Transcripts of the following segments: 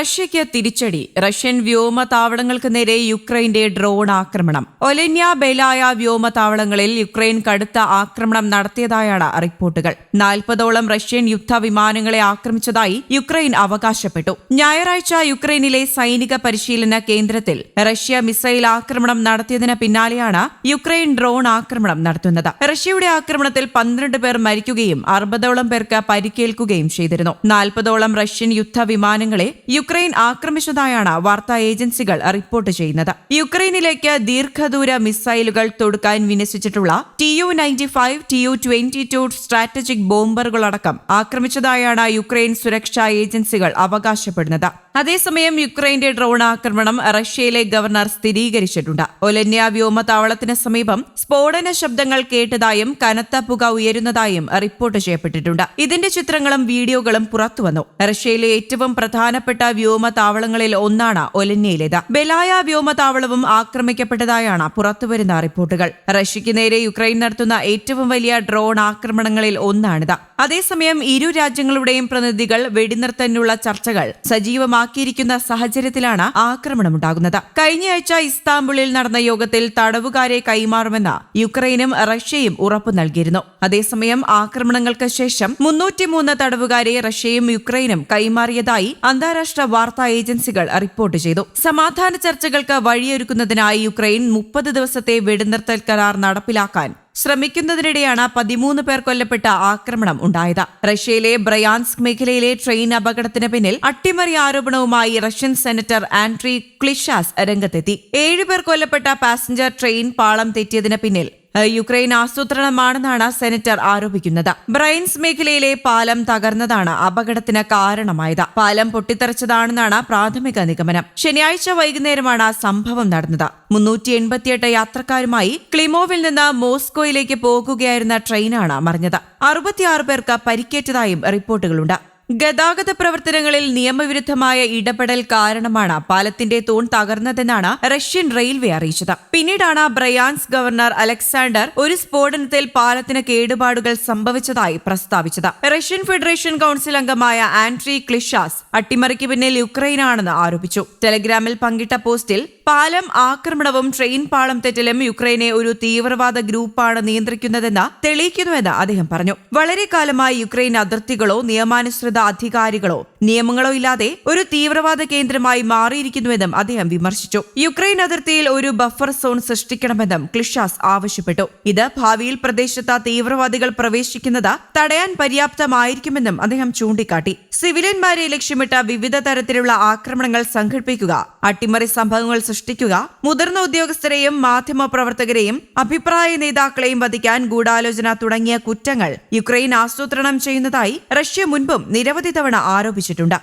റഷ്യയ്ക്ക് തിരിച്ചടി. റഷ്യൻ വ്യോമ താവളങ്ങൾക്ക് നേരെ യുക്രൈന്റെ ഡ്രോൺ ആക്രമണം. ഒലന്യ ബെലായ വ്യോമ താവളങ്ങളിൽ യുക്രൈൻ കടുത്ത ആക്രമണം നടത്തിയതായാണ് റിപ്പോർട്ടുകൾ. നാൽപ്പതോളം റഷ്യൻ യുദ്ധ വിമാനങ്ങളെ ആക്രമിച്ചതായി യുക്രൈൻ അവകാശപ്പെട്ടു. ഞായറാഴ്ച യുക്രൈനിലെ സൈനിക പരിശീലന കേന്ദ്രത്തിൽ റഷ്യ മിസൈൽ ആക്രമണം നടത്തിയതിന് പിന്നാലെയാണ് യുക്രൈൻ ഡ്രോൺ ആക്രമണം നടത്തുന്നത്. റഷ്യയുടെ ആക്രമണത്തിൽ പന്ത്രണ്ട് പേർ മരിക്കുകയും അറുപതോളം പേർക്ക് പരിക്കേൽക്കുകയും ചെയ്തിരുന്നു. നാൽപ്പതോളം റഷ്യൻ യുദ്ധ വിമാനങ്ങളെ യുക്രൈൻ ആക്രമിച്ചതായാണ് വാർത്താ ഏജൻസികൾ റിപ്പോർട്ട് ചെയ്യുന്നത്. യുക്രൈനിലേക്ക് ദീർഘദൂര മിസൈലുകൾ തൊടുക്കാൻ വിന്യസിച്ചിട്ടുള്ള T U ninety five T U twenty two strategic ബോംബറുകളടക്കം ആക്രമിച്ചതായാണ് യുക്രൈൻ സുരക്ഷാ ഏജൻസികൾ അവകാശപ്പെടുന്നത്. അതേസമയം യുക്രൈന്റെ ഡ്രോൺ ആക്രമണം റഷ്യയിലെ ഗവർണർ സ്ഥിരീകരിച്ചിട്ടുണ്ട്. ഒലന്യ വ്യോമതാവളത്തിന് സമീപം സ്ഫോടന ശബ്ദങ്ങൾ കേട്ടതായും കനത്ത പുക ഉയരുന്നതായും റിപ്പോർട്ട് ചെയ്യപ്പെട്ടിട്ടുണ്ട്. ഇതിന്റെ ചിത്രങ്ങളും വീഡിയോകളും പുറത്തുവന്നു. റഷ്യയിലെ ഏറ്റവും പ്രധാനപ്പെട്ട വ്യോമതാവളങ്ങളിൽ ഒന്നാണ് ഒലന്യയിലേത് ബെലായ വ്യോമതാവളവും ആക്രമിക്കപ്പെട്ടതായാണ് പുറത്തുവരുന്ന റിപ്പോർട്ടുകൾ. റഷ്യയ്ക്ക് നേരെ യുക്രൈൻ നടത്തുന്ന ഏറ്റവും വലിയ ഡ്രോൺ ആക്രമണങ്ങളിൽ ഒന്നാണിത്. അതേസമയം ഇരു രാജ്യങ്ങളുടെയും പ്രതിനിധികൾ വെടിനിർത്തലിനുള്ള ചർച്ചകൾ സജീവമാക്കിയിരിക്കുന്ന സാഹചര്യത്തിലാണ് ആക്രമണമുണ്ടാകുന്നത്. കഴിഞ്ഞയാഴ്ച ഇസ്താംബുളിൽ നടന്ന യോഗത്തിൽ തടവുകാരെ കൈമാറുമെന്ന് യുക്രൈനും റഷ്യയും ഉറപ്പു നൽകിയിരുന്നു. അതേസമയം ആക്രമണങ്ങൾക്ക് ശേഷം മുന്നൂറ്റിമൂന്ന് തടവുകാരെ റഷ്യയും യുക്രൈനും കൈമാറിയതായി അന്താരാഷ്ട്ര വാർത്താ ഏജൻസികൾ റിപ്പോർട്ട് ചെയ്തു. സമാധാന ചർച്ചകൾക്ക് വഴിയൊരുക്കുന്നതിനായി യുക്രൈൻ മുപ്പത് ദിവസത്തെ വെടിനിർത്തൽ കരാർ നടപ്പിലാക്കാൻ ശ്രമിക്കുന്നതിനിടെയാണ് പതിമൂന്ന് പേർ കൊല്ലപ്പെട്ട ആക്രമണം ഉണ്ടായത്. റഷ്യയിലെ ബ്രയാൻസ്ക് മേഖലയിലെ ട്രെയിൻ അപകടത്തിന് പിന്നിൽ അട്ടിമറി ആരോപണവുമായി റഷ്യൻ സെനറ്റർ ആൻഡ്രി ക്ലിഷാസ് രംഗത്തെത്തി. ഏഴുപേർ കൊല്ലപ്പെട്ട പാസഞ്ചർ ട്രെയിൻ പാളം തെറ്റിയതിന് പിന്നിൽ യുക്രൈൻ ആസൂത്രണമാണെന്നാണ് സെനറ്റർ ആരോപിക്കുന്നത്. ബ്രൈൻസ് മേഖലയിലെ പാലം തകർന്നതാണ് അപകടത്തിന് കാരണമായത്. പാലം പൊട്ടിത്തെറിച്ചതാണെന്നാണ് പ്രാഥമിക നിഗമനം. ശനിയാഴ്ച വൈകുന്നേരമാണ് സംഭവം നടന്നത്. മുന്നൂറ്റി എൺപത്തിയെട്ട് യാത്രക്കാരുമായി ക്ലിമോവിൽ നിന്ന് മോസ്കോയിലേക്ക് പോകുകയായിരുന്ന ട്രെയിനാണ് മറിഞ്ഞത്. അറുപത്തിയാറ് പേർക്ക് പരിക്കേറ്റതായും റിപ്പോർട്ടുകളുണ്ട്. ഗതാഗത പ്രവർത്തനങ്ങളിൽ നിയമവിരുദ്ധമായ ഇടപെടൽ കാരണമാണ് പാലത്തിന്റെ തൂൺ തകർന്നതെന്നാണ് റഷ്യൻ റെയിൽവേ അറിയിച്ചത്. പിന്നീടാണ് ബ്രയാൻസ് ഗവർണർ അലക്സാണ്ടർ ഒരു സ്ഫോടനത്തിൽ പാലത്തിന് കേടുപാടുകൾ സംഭവിച്ചതായി പ്രസ്താവിച്ചത്. റഷ്യൻ ഫെഡറേഷൻ കൌൺസിൽ അംഗമായ ആൻഡ്രി ക്ലിഷാസ് അട്ടിമറിക്ക് പിന്നിൽ യുക്രൈനാണെന്ന് ആരോപിച്ചു. ടെലഗ്രാമിൽ പങ്കിട്ട പോസ്റ്റിൽ പാലം ആക്രമണവും ട്രെയിൻ പാളം തെറ്റലും യുക്രൈനെ ഒരു തീവ്രവാദ ഗ്രൂപ്പാണ് നിയന്ത്രിക്കുന്നതെന്ന് തെളിയിക്കുന്നുവെന്ന് അദ്ദേഹം പറഞ്ഞു. വളരെ കാലമായി യുക്രൈൻ അതിർത്തികളോ നിയമാനുസൃത അധികാരികളോ നിയമങ്ങളോ ഇല്ലാതെ ഒരു തീവ്രവാദ കേന്ദ്രമായി മാറിയിരിക്കുന്നുവെന്നും അദ്ദേഹം വിമർശിച്ചു. യുക്രൈൻ അതിർത്തിയിൽ ഒരു ബഫർ സോൺ സൃഷ്ടിക്കണമെന്നും ക്ലിഷാസ് ആവശ്യപ്പെട്ടു. ഇത് ഭാവിയിൽ പ്രദേശത്ത് തീവ്രവാദികൾ പ്രവേശിക്കുന്നത് തടയാൻ പര്യാപ്തമായിരിക്കുമെന്നും അദ്ദേഹം ചൂണ്ടിക്കാട്ടി. സിവിലിയന്മാരെ ലക്ഷ്യമിട്ട വിവിധ തരത്തിലുള്ള ആക്രമണങ്ങൾ സംഘടിപ്പിക്കുക അട്ടിമറി സംഭവങ്ങൾ സൃഷ്ടിക്കുക മുതിർന്ന ഉദ്യോഗസ്ഥരെയും മാധ്യമ പ്രവർത്തകരെയും അഭിപ്രായ നേതാക്കളെയും വധിക്കാൻ ഗൂഢാലോചന തുടങ്ങിയ കുറ്റങ്ങൾ യുക്രൈൻ ആസൂത്രണം ചെയ്യുന്നതായി റഷ്യ മുൻപും നിരവധി തവണ ആരോപിച്ചിട്ടുണ്ട്.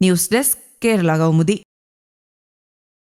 News desk Kerala Kaumudi.